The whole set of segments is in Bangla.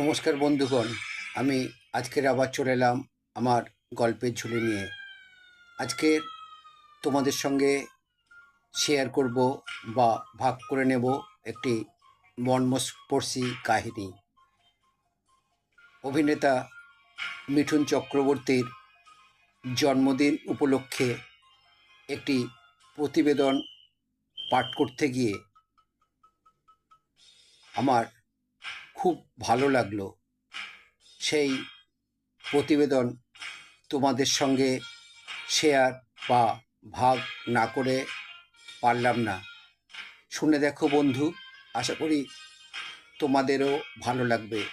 নমস্কার বন্ধুগণ, আমি আজকের আবার চলে এলাম আমার গল্পের ঝুলি নিয়ে। আজকের তোমাদের সঙ্গে শেয়ার করব বা ভাগ করে নেব একটি মর্মস্পর্শী কাহিনী। অভিনেতা মিঠুন চক্রবর্তীর জন্মদিন উপলক্ষে একটি প্রতিবেদন পাঠ করতে গিয়ে আমার খুব ভালো লাগল। সেই প্রতিবেদন তোমাদের সঙ্গে শেয়ার বা ভাগ না করে পারলাম না। শুনে দেখো বন্ধু, আশা করি তোমাদেরও ভালো লাগবে।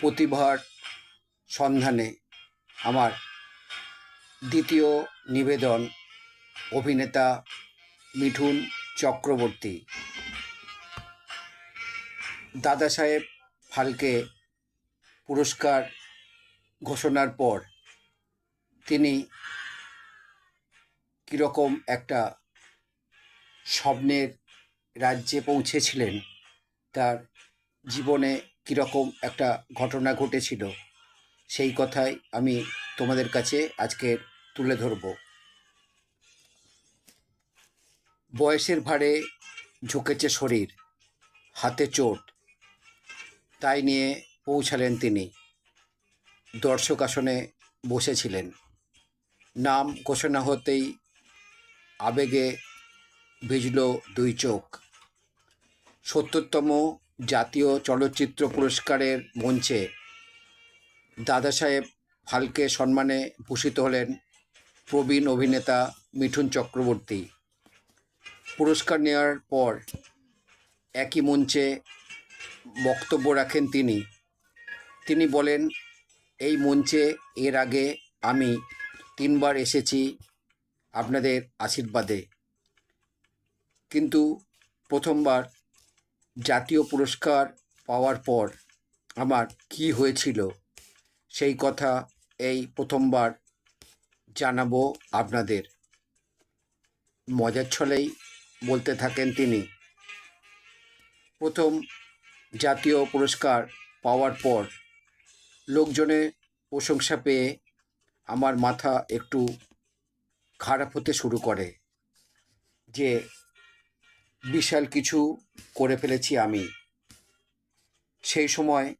প্রতিভার সন্ধানে আমার দ্বিতীয় নিবেদন অভিনেতা মিঠুন চক্রবর্তী। দাদা সাহেব ফালকে পুরস্কার ঘোষণার পর তিনি কীরকম একটা স্বপ্নের রাজ্যে পৌঁছেছিলেন, তার জীবনে কীরকম একটা ঘটনা ঘটেছিল, সেই কথাই আমি তোমাদের কাছে আজকে তুলে ধরব। বয়সের ভারে ঝুঁকেছে শরীর, হাতে চোট তাই নিয়ে পৌঁছালেন তিনি। দর্শক আসনে বসেছিলেন। নাম ঘোষণা হতেই আবেগে ভিজল দুই চোখ। সত্তরতম জাতীয় চলচ্চিত্র পুরস্কারের মঞ্চে দাদা সাহেব ফালকে সম্মানে ভূষিত হলেন প্রবীণ অভিনেতা মিঠুন চক্রবর্তী। পুরস্কার নেওয়ার পর একই মঞ্চে বক্তব্য রাখেন তিনি। তিনি বলেন, এই মঞ্চে এর আগে আমি তিনবার এসেছি আপনাদের আশীর্বাদে। কিন্তু প্রথমবার জাতীয় পুরস্কার পাওয়ার পর আমার কি হয়েছিল সেই কথা এই প্রথমবার জানাব আপনাদের। মজার ছলেই বলতে থাকেন তিনি। প্রথম জাতীয় পুরস্কার পাওয়ার পর লোকজনে প্রশংসা পেয়ে আমার মাথা একটু খারাপ হতে শুরু করে যে বিশাল কিছু করে ফেলেছি আমি। সেই সময়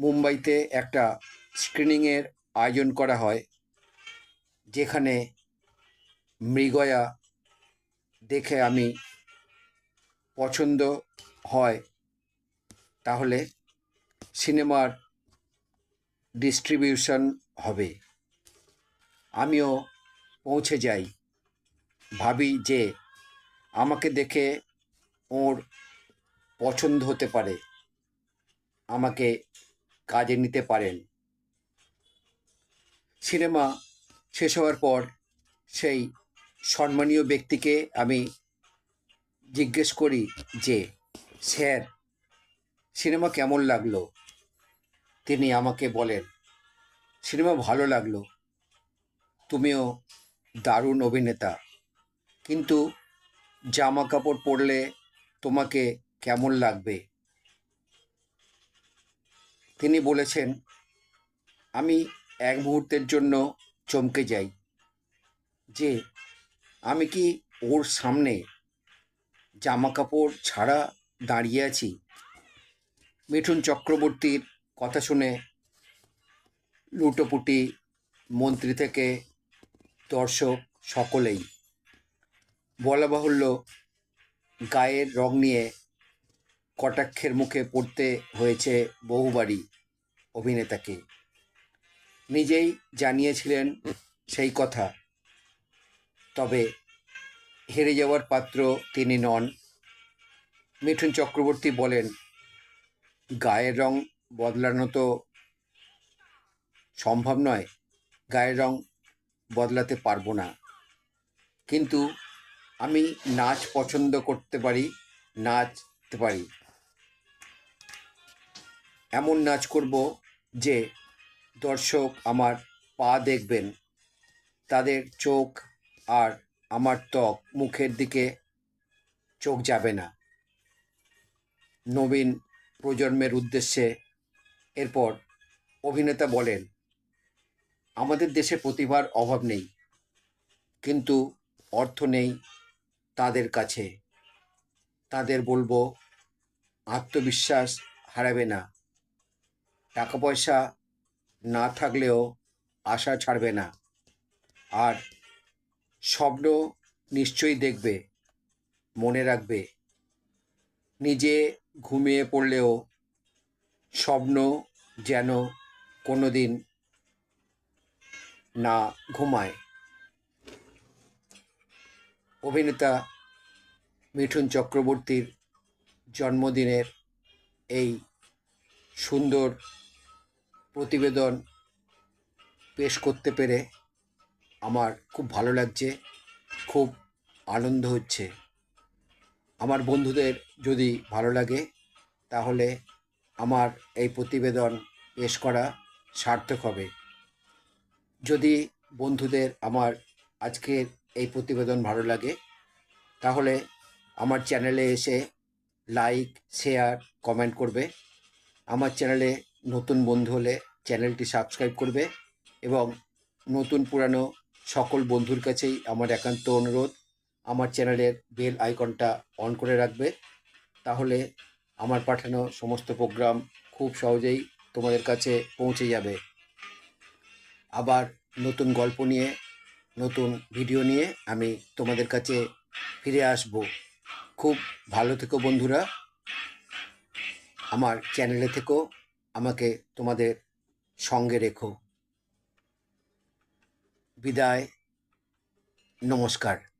মুম্বাইতে একটা স্ক্রিনিংয়ের আয়োজন করা হয়, যেখানে মৃগয়া দেখে আমি পছন্দ হয় তাহলে সিনেমার ডিস্ট্রিবিউশন হবে। আমিও পৌঁছে যাই। ভাবি যে আমাকে দেখে ওর পছন্দ হতে পারে। আমাকে কাজে নিতে পারেন। সিনেমা শেষ হওয়ার পর সেই সম্মানীয় ব্যক্তিকে আমি জিজ্ঞেস করি যে, স্যার সিনেমা কেমন লাগল? তিনি আমাকে বলেন, সিনেমা ভালো লাগল। তুমিও দারুণ অভিনেতা। কিন্তু জামা কাপড় পরলে তোমাকে কেমন লাগবে? তিনি বলেছেন, আমি এক মুহূর্তের জন্য চমকে যাই। যে আমি কি ওর সামনে জামা কাপড় ছাড়া দাঁড়িয়ে আছি? মিঠুন চক্রবর্তীর কথা শুনে লুটোপুটি মন্ত্রী থেকে দর্শক সকলেই। বলা বাহুল্য, গায়ের রং নিয়ে কটাক্ষের মুখে পড়তে হয়েছে বহুবারই অভিনেতাকে। নিজেই জানিয়েছিলেন সেই কথা। তবে হেরে যাওয়ার পাত্র তিনি নন। মিঠুন চক্রবর্তী বলেন গায়ের রং বদলানো তো সম্ভব নয়। গায়ের রং বদলাতে পারব না। কিন্তু আমি নাচ পছন্দ করতে পারি, নাচতে পারি। এমন নাচ করব যে দর্শক আমার পা দেখবেন, তাদের চোখ আর আমার ত্বক মুখের দিকে চোখ যাবে না। নবীন প্রজন্মের উদ্দেশ্যে এরপর অভিনেতা বলেন, আমাদের দেশে প্রতিভার অভাব নেই, কিন্তু অর্থ নেই তাদের কাছে। তাদের বলব, আত্মবিশ্বাস হারাবে না। টাকা পয়সা না থাকলেও আশা ছাড়বে না। আর স্বপ্ন নিশ্চয়ই দেখবে, মনে রাখবে। নিজে ঘুমিয়ে পড়লেও স্বপ্ন যেন কোনো দিন না ঘুমায়। অভিনেতা মিঠুন চক্রবর্তীর জন্মদিনের এই সুন্দর প্রতিবেদন পেশ করতে পেরে আমার খুব ভালো লাগছে, খুব আনন্দ হচ্ছে। আমার বন্ধুদের যদি ভালো লাগে, তাহলে আমার এই প্রতিবেদন পেশ করা সার্থক হবে। যদি বন্ধুদের আমার আজকের এই প্রতিবেদন ভালো লাগে, তাহলে আমার চ্যানেলে এসে লাইক, শেয়ার, কমেন্ট করবে। আমার চ্যানেলে নতুন বন্ধু হলে চ্যানেলটি সাবস্ক্রাইব করবে এবং নতুন পুরানো সকল বন্ধুর কাছেই আমার একান্ত অনুরোধ। আমার চ্যানেলের বেল আইকনটা অন করে রাখবে। তাহলে আমার পাঠানো সমস্ত প্রোগ্রাম খুব সহজেই তোমাদের কাছে পৌঁছে যাবে। আবার নতুন গল্প নিয়ে, নতুন ভিডিও নিয়ে আমি তোমাদের কাছে ফিরে আসব। খুব ভালো থেকো বন্ধুরা। আমার চ্যানেলে থেকেও আমাকে তোমাদের সঙ্গে রেখো। বিদায়, নমস্কার।